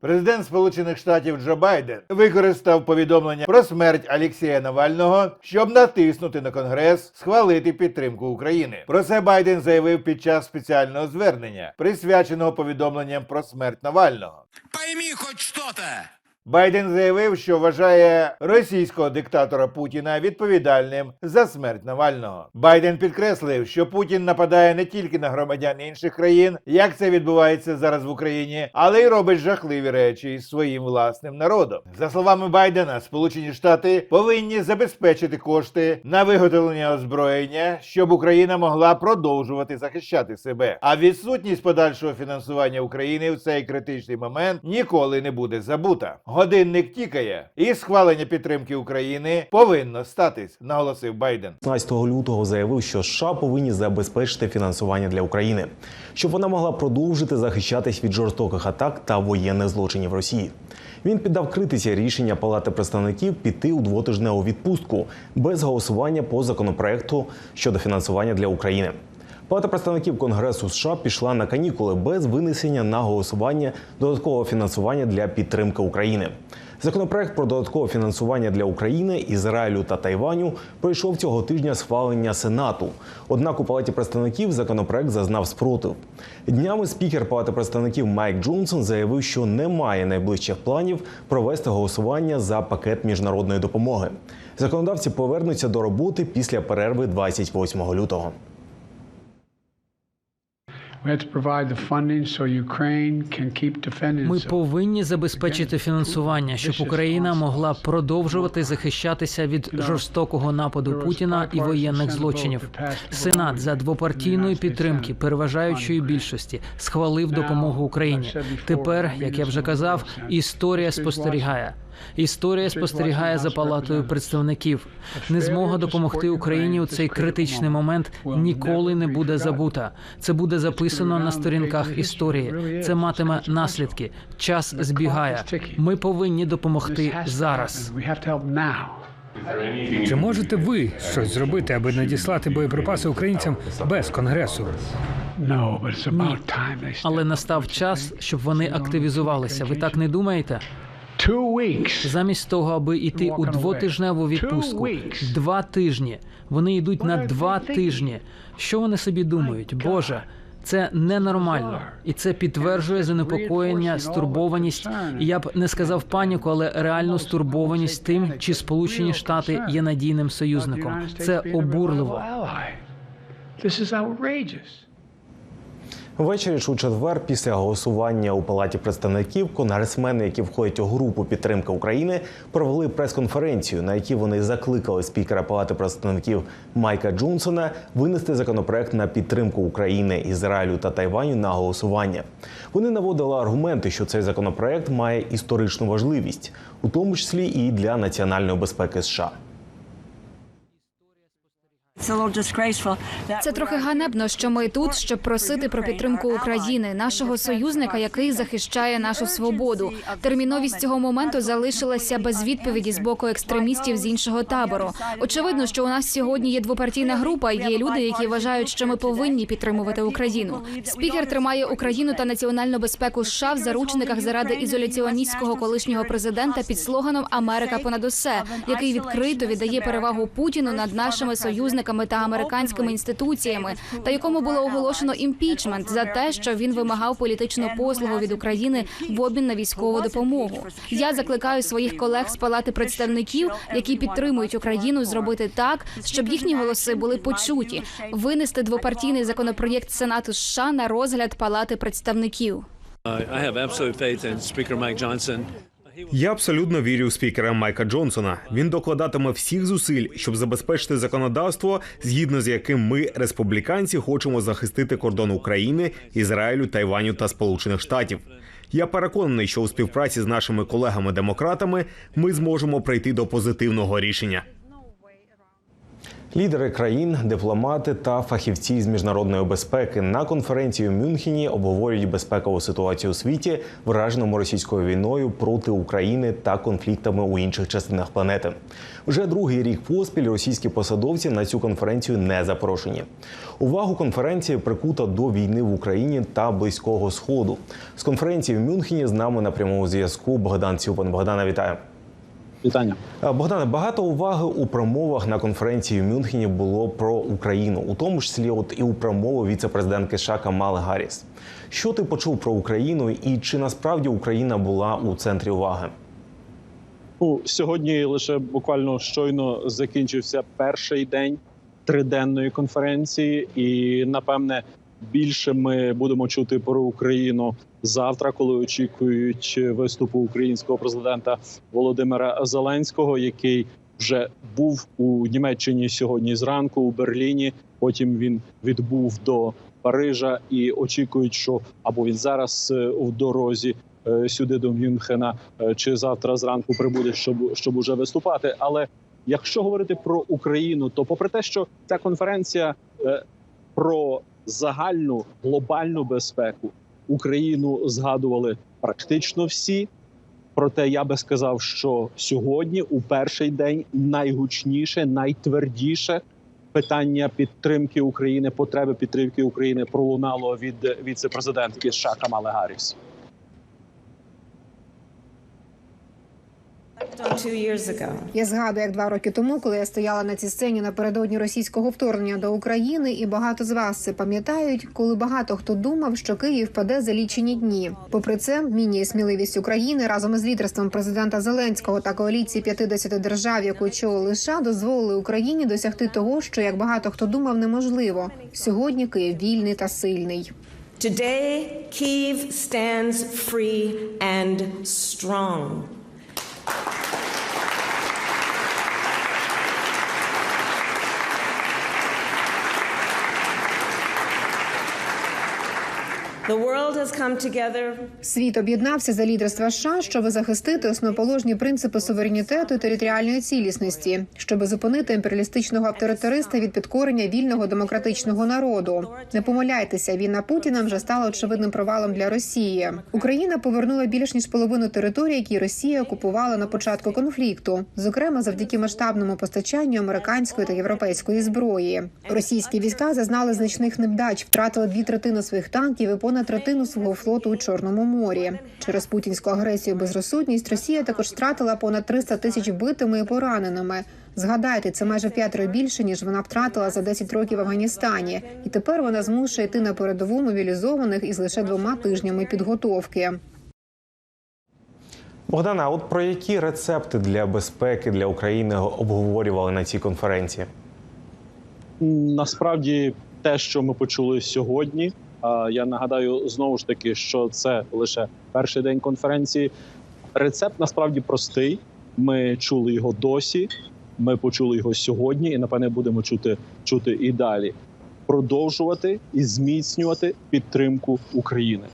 Президент Сполучених Штатів Джо Байден використав повідомлення про смерть Алексія Навального, щоб натиснути на Конгрес схвалити підтримку України. Про це Байден заявив під час спеціального звернення, присвяченого повідомленням про смерть Навального. Пойми хоч что-то! Байден заявив, що вважає російського диктатора Путіна відповідальним за смерть Навального. Байден підкреслив, що Путін нападає не тільки на громадян інших країн, як це відбувається зараз в Україні, але й робить жахливі речі із своїм власним народом. За словами Байдена, Сполучені Штати повинні забезпечити кошти на виготовлення озброєння, щоб Україна могла продовжувати захищати себе. А відсутність подальшого фінансування України в цей критичний момент ніколи не буде забута. Годинник тікає, і схвалення підтримки України повинно статись, наголосив Байден. 15 лютого заявив, що США повинні забезпечити фінансування для України, щоб вона могла продовжити захищатись від жорстоких атак та воєнних злочинів Росії. Він піддав критиці рішення Палати представників піти у двотижневу відпустку без голосування по законопроекту щодо фінансування для України. Палата представників Конгресу США пішла на канікули без винесення на голосування додаткового фінансування для підтримки України. Законопроект про додаткове фінансування для України, Ізраїлю та Тайваню пройшов цього тижня схвалення Сенату. Однак у Палаті представників законопроект зазнав спротив. Днями спікер Палати представників Майк Джонсон заявив, що немає найближчих планів провести голосування за пакет міжнародної допомоги. Законодавці повернуться до роботи після перерви 28 лютого. Ми повинні забезпечити фінансування, щоб Україна могла продовжувати захищатися від жорстокого нападу Путіна і воєнних злочинів. Сенат за двопартійної підтримки переважаючої більшості схвалив допомогу Україні. Тепер, як я вже казав, історія спостерігає. Історія спостерігає за палатою представників. Незмога допомогти Україні у цей критичний момент ніколи не буде забута. Це буде записано на сторінках історії. Це матиме наслідки. Час збігає. Ми повинні допомогти зараз. Чи можете ви щось зробити, аби надіслати боєприпаси українцям без конгресу? Step. Але настав час, щоб вони активізувалися. Ви так не думаєте? Замість того, аби йти у двотижневу відпустку, два тижні. Вони йдуть на два тижні. Що вони собі думають? Боже, це ненормально, і це підтверджує занепокоєння, стурбованість. І я б не сказав паніку, але реальну стурбованість тим, чи Сполучені Штати є надійним союзником. Це обурливо. Ввечері ж у четвер, після голосування у палаті представників, конгресмени, які входять у групу підтримки України, провели прес-конференцію, на якій вони закликали спікера палати представників Майка Джонсона винести законопроект на підтримку України, Ізраїлю та Тайваню на голосування. Вони наводили аргументи, що цей законопроект має історичну важливість, у тому числі і для національної безпеки США. Це трохи ганебно, що ми тут, щоб просити про підтримку України, нашого союзника, який захищає нашу свободу. Терміновість цього моменту залишилася без відповіді з боку екстремістів з іншого табору. Очевидно, що у нас сьогодні є двопартійна група. Є люди, які вважають, що ми повинні підтримувати Україну. Спікер тримає Україну та національну безпеку США в заручниках заради ізоляціоністського колишнього президента під слоганом Америка понад усе, який відкрито віддає перевагу Путіну над нашими союзниками та американськими інституціями, та якому було оголошено імпічмент за те, що він вимагав політичну послугу від України в обмін на військову допомогу. Я закликаю своїх колег з палати представників, які підтримують Україну, зробити так, щоб їхні голоси були почуті, винести двопартійний законопроєкт Сенату США на розгляд палати представників. I have absolute faith in Speaker Mike Johnson. Я абсолютно вірю в спікера Майка Джонсона. Він докладатиме всіх зусиль, щоб забезпечити законодавство, згідно з яким ми, республіканці, хочемо захистити кордон України, Ізраїлю, Тайваню та Сполучених Штатів. Я переконаний, що у співпраці з нашими колегами-демократами ми зможемо прийти до позитивного рішення. Лідери країн, дипломати та фахівці з міжнародної безпеки на конференції в Мюнхені обговорюють безпекову ситуацію у світі, враженому російською війною проти України та конфліктами у інших частинах планети. Вже другий рік поспіль російські посадовці на цю конференцію не запрошені. Увагу конференції прикута до війни в Україні та Близького Сходу. З конференції в Мюнхені з нами на прямому зв'язку Богдан Цюпан. Богдана, вітаю. Вітання. Е, Богдане, багато уваги у промовах на конференції в Мюнхені було про Україну, у тому числі от і у промову віце-президентки США Камали Гарріс. Що ти почув про Україну і чи насправді Україна була у центрі уваги? Ну сьогодні лише буквально щойно закінчився перший день триденної конференції, і напевне більше ми будемо чути про Україну завтра, коли очікують виступу українського президента Володимира Зеленського, який вже був у Німеччині сьогодні зранку у Берліні. Потім він відбув до Парижа і очікують, що або він зараз е, в дорозі е, сюди до Мюнхена, е, чи завтра зранку прибуде, щоб щоб уже виступати. Але якщо говорити про Україну, то попри те, що ця конференція е, про загальну глобальну безпеку Україну згадували практично всі. Проте я би сказав, що сьогодні, у перший день, найгучніше, найтвердіше питання підтримки України, потреби підтримки України пролунало від віце-президентки США Камали Гарріс. Я згадую, як два роки тому, коли я стояла на цій сцені напередодні російського вторгнення до України, і багато з вас це пам'ятають, коли багато хто думав, що Київ паде за лічені дні. Попри це, міні сміливість України разом із лідерством президента Зеленського та коаліції 50 держав, яку очолили США, дозволили Україні досягти того, що як багато хто думав, неможливо. Сьогодні Київ вільний та сильний. Today, Kyiv stands free and strong. Світ об'єднався за лідерства США, щоб захистити основоположні принципи суверенітету і територіальної цілісності, щоб зупинити імперіалістичного авторитариста від підкорення вільного демократичного народу. Не помиляйтеся, війна Путіна вже стала очевидним провалом для Росії. Україна повернула більш ніж половину території, які Росія окупувала на початку конфлікту, зокрема завдяки масштабному постачанню американської та європейської зброї. Російські війська зазнали значних невдач, втратили дві третини своїх танків і понад третину свого флоту у Чорному морі. Через путінську агресію безрозсудність Росія також втратила понад 300 тисяч вбитими і пораненими. Згадайте, це майже п'ятеро більше ніж вона втратила за 10 років в Афганістані, і тепер вона змушує йти на передову мобілізованих із лише двома тижнями підготовки. Богдана, от про які рецепти для безпеки для України обговорювали на цій конференції? Насправді, те, що ми почули сьогодні, я нагадаю знову ж таки, що це лише перший день конференції. Рецепт насправді простий. Ми чули його досі. Ми почули його сьогодні, і напевне будемо чути чути і далі. Продовжувати і зміцнювати підтримку України.